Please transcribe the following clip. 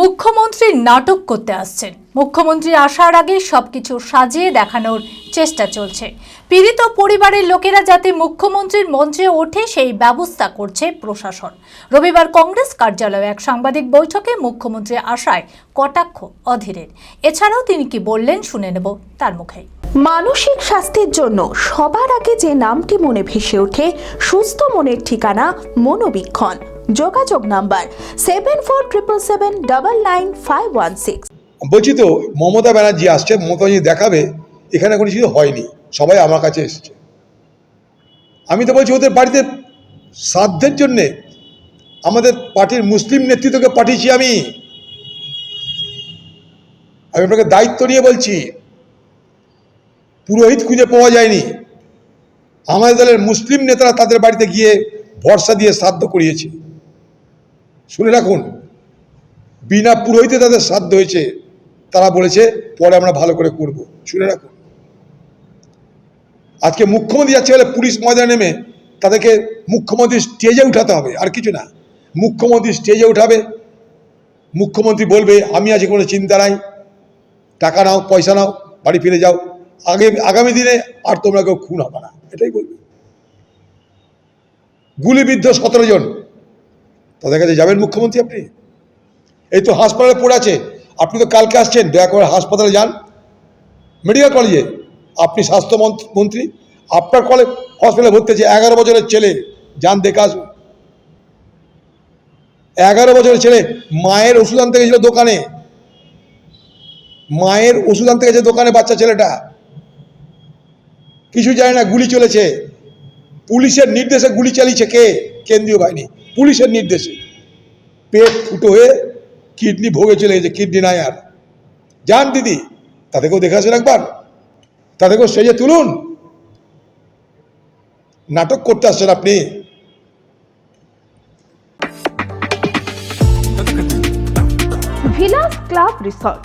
মুখ্যমন্ত্রী নাটক করতে আসছেন। মুখ্যমন্ত্রী আসার আগে সবকিছু সাজিয়ে দেখানোর চেষ্টা চলছে। পীড়িত পরিবারের লোকেরা যাতে মুখ্যমন্ত্রীর মঞ্চে ওঠে, সেই ব্যবস্থা করছে প্রশাসন। রবিবার কংগ্রেস কার্যালয়ে এক সাংবাদিক বৈঠকে মুখ্যমন্ত্রী আসায় কটাক্ষ অধীরের। এছাড়াও তিনি কি বললেন শুনে নেব তার মুখেই। মানসিক স্বাস্থ্যের জন্য সবার আগে যে নামটি মনে ভেসে ওঠে, সুস্থ মনের ঠিকানা মনোবীক্ষণ। যোগাযোগ number seven four triple seven double nine five one six বলছি তো মমতা ব্যানার্জি আসছে, মমতা ব্যানার্জি দেখাবে, এখানে কোনো কিছু হয়নি, সবাই আমার কাছে এসেছে। আমি তো বলছি, ওদের বাড়িতে শ্রাদ্ধের জন্যে আমাদের পার্টির মুসলিম নেতৃত্বকে পাঠিয়েছি আমি। আমি আপনাকে দায়িত্ব নিয়ে বলছি, পুরোহিত খুঁজে পাওয়া যায়নি। আমাদের দলের মুসলিম নেতারা তাদের বাড়িতে গিয়ে ভরসা দিয়ে শ্রাদ্ধ করিয়েছে। শুনে রাখুন, বিনা পুরোহিতে তাদের শ্রাদ্ধ হয়েছে, তারা বলেছে, পরে আমরা ভালো করে করব। শুনে রাখুন। আজকে মুখ্যমন্ত্রী যাচ্ছে বলে পুলিশ ময়দানে নেমে তাদেরকে মুখ্যমন্ত্রী স্টেজে উঠাতে হবে, আর কিছু না। মুখ্যমন্ত্রী স্টেজে উঠাবে, মুখ্যমন্ত্রী বলবে, আমি আছি, কোনো চিন্তা নাই। টাকা নাও, পয়সা নাও, বাড়ি ফিরে যাও। আগে, আগামী দিনে আর তোমরা কেউ খুন হবে না। এটাই বলবে। গুলিবিদ্ধ সতেরো জন। তাদের কাছে যাবেন মুখ্যমন্ত্রী আপনি? এই তো হাসপাতালে পড়ে আছে। আপনি তো কালকে আসছেন, দয়া করে হাসপাতালে যান। মেডিকেল কলেজে। আপনি স্বাস্থ্যমন্ত্র মন্ত্রী আপনার কলেজ হসপিটালে ভর্তি আছে এগারো বছরের ছেলে। যান, দেখে আসুন। এগারো বছরের ছেলে। মায়ের ওষুধ আনতে গেছিল দোকানে। মায়ের ওষুধ আনতে গেছে দোকানে বাচ্চা ছেলেটা। কিছু জানে না, গুলি চলেছে। পুলিশের নির্দেশে গুলি চালিয়েছে কে? কেন্দ্রীয় বাহিনী। পুলিশের নির্দেশে। পেট ফুটো হয়ে কিডনি ভোগে চলে গেছে, কিডনি নাই আর। যান দিদি, তাদেরকেও দেখে একবার। তাদেরকেও স্টেজে তুলুন। নাটক করতে আসছেন আপনি। Vilas club resort.